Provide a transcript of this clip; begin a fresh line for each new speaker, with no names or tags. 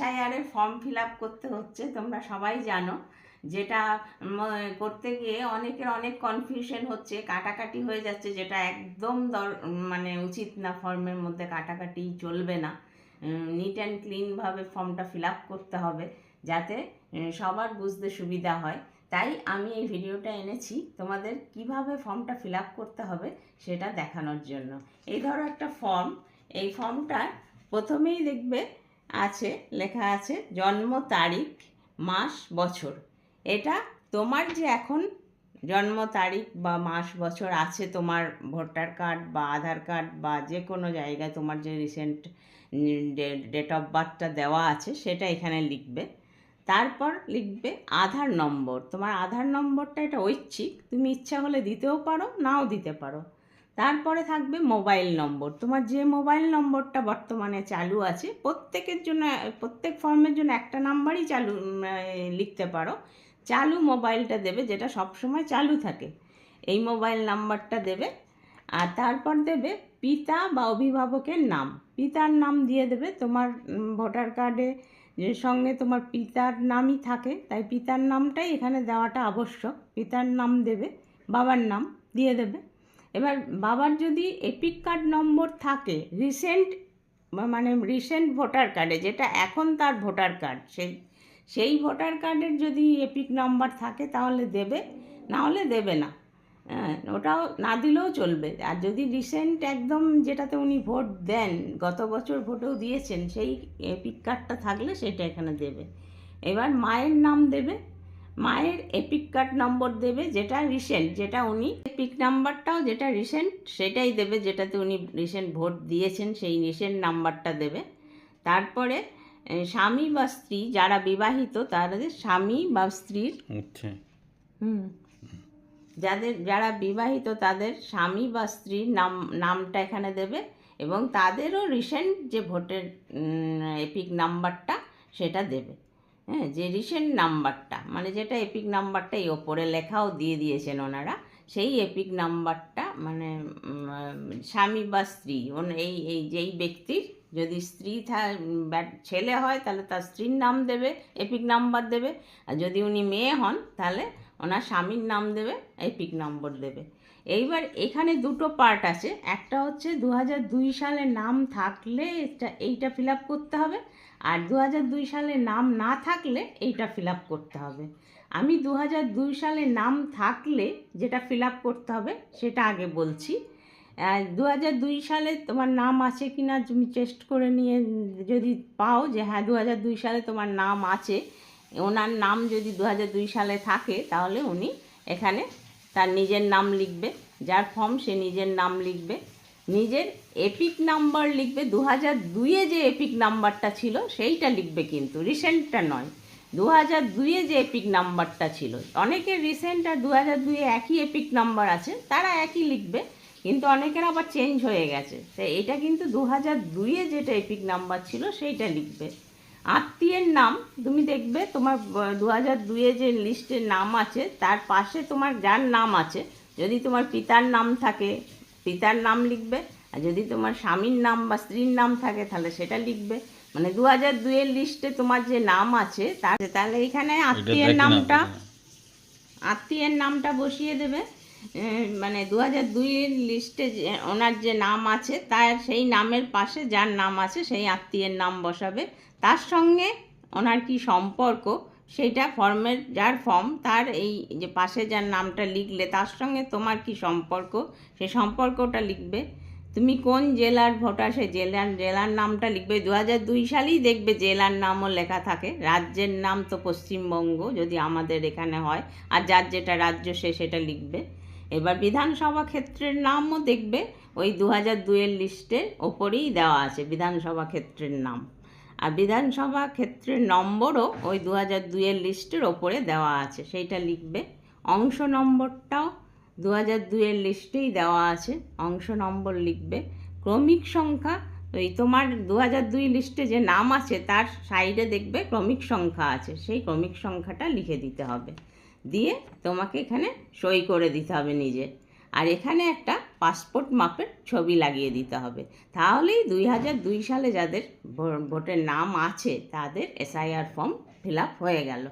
এসআইআরের form fill up করতে হচ্ছে, তোমরা সবাই জানো। যেটা করতে গিয়ে অনেকের অনেক কনফিউশন হচ্ছে, কাটাকাটি হয়ে যাচ্ছে, যেটা একদম দর মানে উচিত না ফর্মের মধ্যে কাটাকাটি চলবে না। নিট অ্যান্ড ক্লিনভাবে ফর্মটা ফিল আপ করতে হবে, যাতে সবার বুঝতে সুবিধা হয়। তাই আমি এই ভিডিওটা এনেছি, তোমাদের কীভাবে ফর্মটা ফিল আপ করতে হবে সেটা দেখানোর জন্য। এই ধরো একটা ফর্ম এই ফর্মটা প্রথমেই দেখবে আছে, লেখা আছে, জন্ম তারিখ, মাস, বছর। এটা তোমার যে এখন জন্ম তারিখ বা মাস, বছর আছে তোমার ভোটার কার্ড বা আধার কার্ড বা যে কোনো জায়গায় তোমার যে রিসেন্ট ডেট অফ বার্থটা দেওয়া আছে, সেটা এখানে লিখবে। তারপর লিখবে আধার নম্বর। তোমার আধার নম্বরটা এটা ঐচ্ছিক, তুমি ইচ্ছা হলে দিতেও পারো, নাও দিতে পারো। তারপরে থাকবে মোবাইল নম্বর। তোমার যে মোবাইল নম্বরটা বর্তমানে চালু আছে, প্রত্যেকের জন্য, প্রত্যেক ফর্মের জন্য একটা নাম্বারই চালু লিখতে পারো। চালু মোবাইলটা দেবে, যেটা সবসময় চালু থাকে। এই মোবাইল নাম্বারটা দেবে। আর তারপর দেবে পিতা বা অভিভাবকের নাম। পিতার নাম দিয়ে দেবে তোমার ভোটার কার্ডে সঙ্গে তোমার পিতার নামই থাকে। তাই পিতার নামটাই এখানে দেওয়াটা আবশ্যক। পিতার নাম দেবে, বাবার নাম দিয়ে দেবে। এবার বাবার যদি এপিক কার্ড নম্বর থাকে রিসেন্ট মানে রিসেন্ট ভোটার কার্ডে যেটা এখন তার ভোটার কার্ড সেই সেই ভোটার কার্ডের যদি এপিক নাম্বার থাকে, তাহলে দেবে না হলে দেবে না। হ্যাঁ ওটাও না দিলেও চলবে। আর যদি রিসেন্ট একদম যেটাতে উনি ভোট দেন, গত বছর ভোটেও দিয়েছেন, সেই এপিক কার্ডটা থাকলে সেটা এখানে দেবে। এবার মায়ের নাম দেবে মায়ের এপিক কার্ড নম্বর দেবে যেটা রিসেন্ট যেটা উনি এপিক নাম্বারটাও যেটা রিসেন্ট সেটাই দেবে যেটাতে উনি রিসেন্ট ভোট দিয়েছেন সেই রিসেন্ট নাম্বারটা দেবে। তারপরে স্বামী বা স্ত্রী যারা বিবাহিত তাদের স্বামী বা স্ত্রীর
আচ্ছা।
হুম। যাদের যারা বিবাহিত তাদের স্বামী বা স্ত্রীর নাম নামটা এখানে দেবে এবং তাদেরও রিসেন্ট যে ভোটের এপিক নাম্বারটা সেটা দেবে। হ্যাঁ যে রিসেন্ট নাম্বারটা মানে যেটা এপিক নাম্বারটা এই ওপরে লেখাও দিয়ে দিয়েছেন ওনারা, সেই এপিক নাম্বারটা মানে স্বামী বা স্ত্রী এই এই যেই ব্যক্তির যদি স্ত্রী থা- ছেলে হয় তাহলে তার স্ত্রীর নাম দেবে, এপিক নাম্বার দেবে, আর যদি উনি মেয়ে হন তাহলে ওনার স্বামীর নাম দেবে, এপিক নম্বর দেবে। এইবার এখানে দুটো পার্ট আছে। একটা হচ্ছে দু সালে নাম থাকলে এটা, এইটা ফিল করতে হবে। আর দু সালে নাম না থাকলে এইটা ফিল করতে হবে। আমি দু সালে নাম থাকলে যেটা ফিল করতে হবে, সেটা আগে বলছি। দু সালে তোমার নাম আছে কি না তুমি টেস্ট করে নিয়ে যদি পাও যে হ্যাঁ দু সালে তোমার নাম আছে। ওনার নাম যদি দু সালে থাকে, তাহলে উনি এখানে তার নিজের নাম লিখবে, যার ফর্ম সে নিজের নাম লিখবে। নিজের এপিক নাম্বার লিখবে দু হাজার দুইয়ে যে এপিক নাম্বারটা ছিল, সেইটা লিখবে কিন্তু রিসেন্টটা নয়। দু হাজার দুইয়ে যে এপিক নাম্বারটা ছিল, অনেকের রিসেন্ট আর দু হাজার দুইয়ে একই এপিক নাম্বার আছে, তারা একই লিখবে, কিন্তু অনেকের আবার চেঞ্জ হয়ে গেছে। তো এটা কিন্তু দু হাজার দুইয়ে যেটা এপিক নাম্বার ছিল, সেইটা লিখবে। আত্মীয়ের নাম তুমি দেখবে তোমার দু হাজার দুইয়ে যে লিস্টের নাম আছে তার পাশে তোমার যার নাম আছে যদি তোমার পিতার নাম থাকে পিতার নাম লিখবে আর যদি তোমার স্বামীর নাম বা স্ত্রীর নাম থাকে তাহলে সেটা লিখবে। মানে দু হাজার দুইয়ের লিস্টে তোমার যে নাম আছে তার তাহলে এখানে আত্মীয়ের নামটা আত্মীয়ের নামটা বসিয়ে দেবে। মানে দু হাজার দুইয়ের লিস্টে যে, ওনার যে নাম আছে, তার সেই নামের পাশে যার নাম আছে, সেই আত্মীয়ের নাম বসাবে। তার সঙ্গে ওনার কি সম্পর্ক, সেইটা ফর্মের, যার ফর্ম, তার এই যে পাশে যার নামটা লিখলে, তার সঙ্গে তোমার কি সম্পর্ক, সে সম্পর্কটা লিখবে। তুমি কোন জেলার ভোটার, সে জেলার জেলার নামটা লিখবে। দু হাজার দুই সালেই দেখবে জেলার নামও লেখা থাকে। রাজ্যের নাম তো পশ্চিমবঙ্গ, যদি আমাদের এখানে হয়, আর যার যেটা রাজ্য, সে সেটা লিখবে। এবার বিধানসভা ক্ষেত্রের নামও দেখবে, ওই দু হাজার দুইয়ের লিস্টের ওপরেই দেওয়া আছে বিধানসভা ক্ষেত্রের নাম। আর বিধানসভা ক্ষেত্রের নম্বরও ওই দু হাজার দুইয়ের লিস্টের ওপরে দেওয়া আছে, সেইটা লিখবে। অংশ নম্বরটাও দু হাজার দুইয়ের লিস্টেই দেওয়া আছে, অংশ নম্বর লিখবে। ক্রমিক সংখ্যা, ওই তোমার দু হাজার দুই লিস্টে যে নাম আছে, তার সাইডে দেখবে ক্রমিক সংখ্যা আছে, সেই ক্রমিক সংখ্যাটা লিখে দিতে হবে। দিয়ে তোমাকে এখানে সই করে দিতে হবে নিজে। আর এখানে একটা পাসপোর্ট মাপের ছবি লাগিয়ে দিতে হবে। তাহলেই দুই হাজার দুই সালে যাদের ভোটের নাম আছে, তাদের এসআইআর ফর্ম ফিল হয়ে গেল।